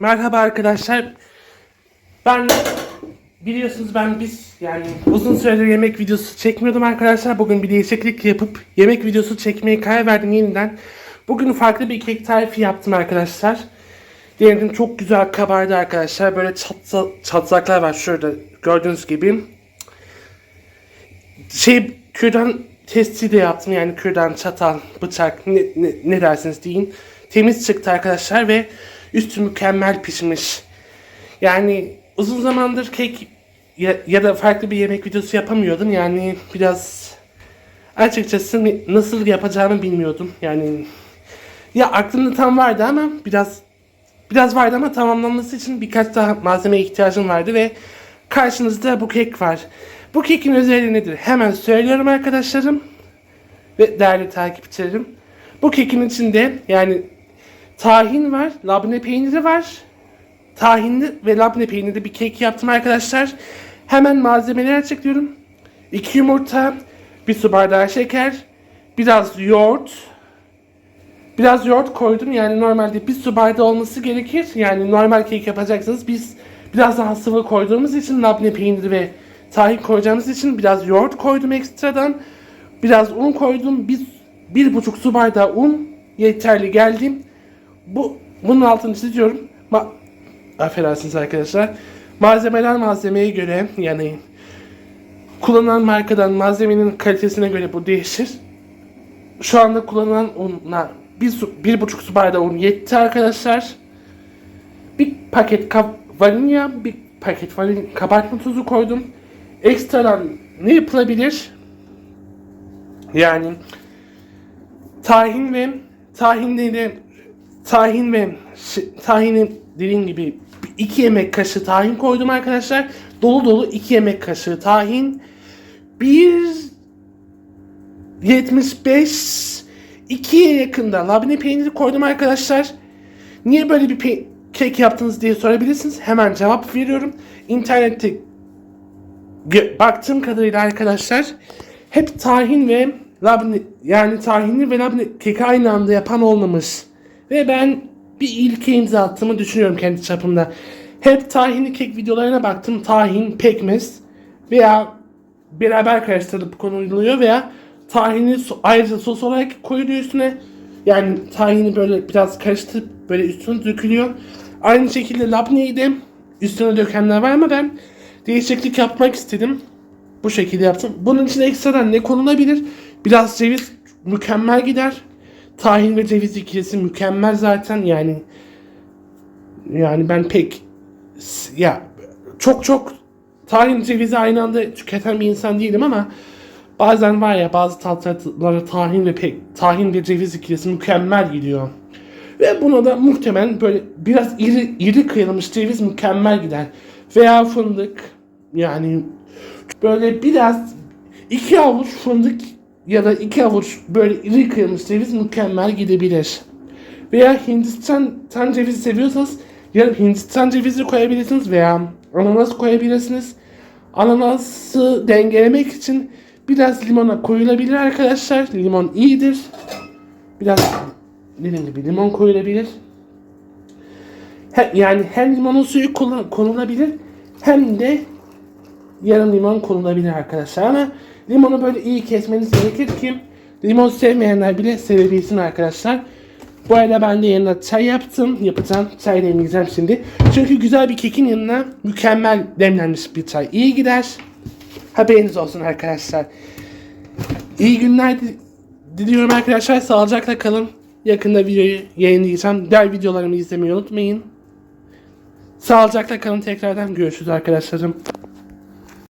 Merhaba arkadaşlar. Ben biliyorsunuz ben biz yani uzun süredir yemek videosu çekmiyordum arkadaşlar. Bugün bir değişiklik yapıp yemek videosu çekmeye karar verdim yeniden. Bugün farklı bir kek tarifi yaptım arkadaşlar. Denedim çok güzel kabardı arkadaşlar. Böyle çatsa, çatlaklar var şurada gördüğünüz gibi. Şey kürdan testi de yaptım yani kürdan, çatal, bıçak ne, ne, ne dersiniz deyin. Temiz çıktı arkadaşlar ve üstü mükemmel pişmiş. Yani uzun zamandır kek ya, ya da farklı bir yemek videosu yapamıyordum. Yani biraz açıkçası nasıl yapacağımı bilmiyordum. Yani ya aklımda tam vardı ama biraz biraz vardı ama tamamlanması için birkaç daha malzemeye ihtiyacım vardı ve karşınızda bu kek var. Bu kekin özelliği nedir? Hemen söylüyorum arkadaşlarım ve değerli takipçilerim. Bu kekin içinde yani tahin var, labne peyniri var. Tahinli ve labne peynirli bir kek yaptım arkadaşlar. Hemen malzemeleri açıklıyorum. 2 yumurta, 1 su bardağı şeker, biraz yoğurt, Biraz yoğurt koydum yani normalde bir su bardağı olması gerekir. Yani normal kek yapacaksınız. Biz biraz daha sıvı koyduğumuz için labne peyniri ve tahin koyacağımız için biraz yoğurt koydum ekstradan. Biraz un koydum. Bir, bir buçuk su bardağı un yeterli geldi. Bu, bunun altını çiziyorum. Ma Affedersiniz arkadaşlar. Malzemeler malzemeye göre yani kullanılan markadan malzemenin kalitesine göre bu değişir. Şu anda kullanılan unlar bir, su, bir buçuk su bardağı un yetti arkadaşlar. Bir paket vanilya, bir paket vanilya kabartma tuzu koydum. Ekstradan ne yapılabilir? Yani tahin ve tahinleri tahin ve tahini dediğim gibi iki yemek kaşığı tahin koydum arkadaşlar. Dolu dolu iki yemek kaşığı tahin. Bir 75 2'ye yakında labne peyniri koydum arkadaşlar. Niye böyle bir kek yaptınız diye sorabilirsiniz. Hemen cevap veriyorum. İnternette baktığım kadarıyla arkadaşlar hep tahin ve labne yani tahinli ve labne keki aynı anda yapan olmamış. Ve ben bir ilke imza attığımı düşünüyorum kendi çapımda. Hep tahinli kek videolarına baktım. Tahin, pekmez veya beraber karıştırılıp konuluyor veya tahini ayrıca sos olarak koyuluyor üstüne. Yani tahini böyle biraz karıştırıp böyle üstüne dökülüyor. Aynı şekilde labneyi de üstüne dökenler var ama ben değişiklik yapmak istedim. Bu şekilde yaptım. Bunun içine ekstradan ne konulabilir? Biraz ceviz mükemmel gider. Tahin ve ceviz ikilisi mükemmel zaten yani. Yani ben pek ya çok çok tahin cevizi aynı anda tüketen bir insan değilim ama bazen var ya bazı tatlılara tahin ve pek tahin ve ceviz ikilisi mükemmel gidiyor. Ve buna da muhtemelen böyle biraz iri iri kıyılmış ceviz mükemmel gider. Veya fındık yani böyle biraz iki avuç fındık ya da iki avuç böyle iri kıyılmış ceviz mükemmel gidebilir. Veya Hindistan tan cevizi seviyorsanız yarım Hindistan cevizi koyabilirsiniz veya ananas koyabilirsiniz. Ananası dengelemek için biraz limona koyulabilir arkadaşlar. Limon iyidir. Biraz dediğim gibi limon koyulabilir. He- yani hem limonun suyu konulabilir hem de yarım limon konulabilir arkadaşlar ama limonu böyle iyi kesmeniz gerekir ki limon sevmeyenler bile sevebilsin arkadaşlar. Bu arada ben de yanına çay yaptım. Yapacağım. Çay demleyeceğim şimdi. Çünkü güzel bir kekin yanına mükemmel demlenmiş bir çay iyi gider. Haberiniz olsun arkadaşlar. İyi günler di- diliyorum arkadaşlar. Sağlıcakla kalın. Yakında videoyu yayınlayacağım. Diğer videolarımı izlemeyi unutmayın. Sağlıcakla kalın. Tekrardan görüşürüz arkadaşlarım.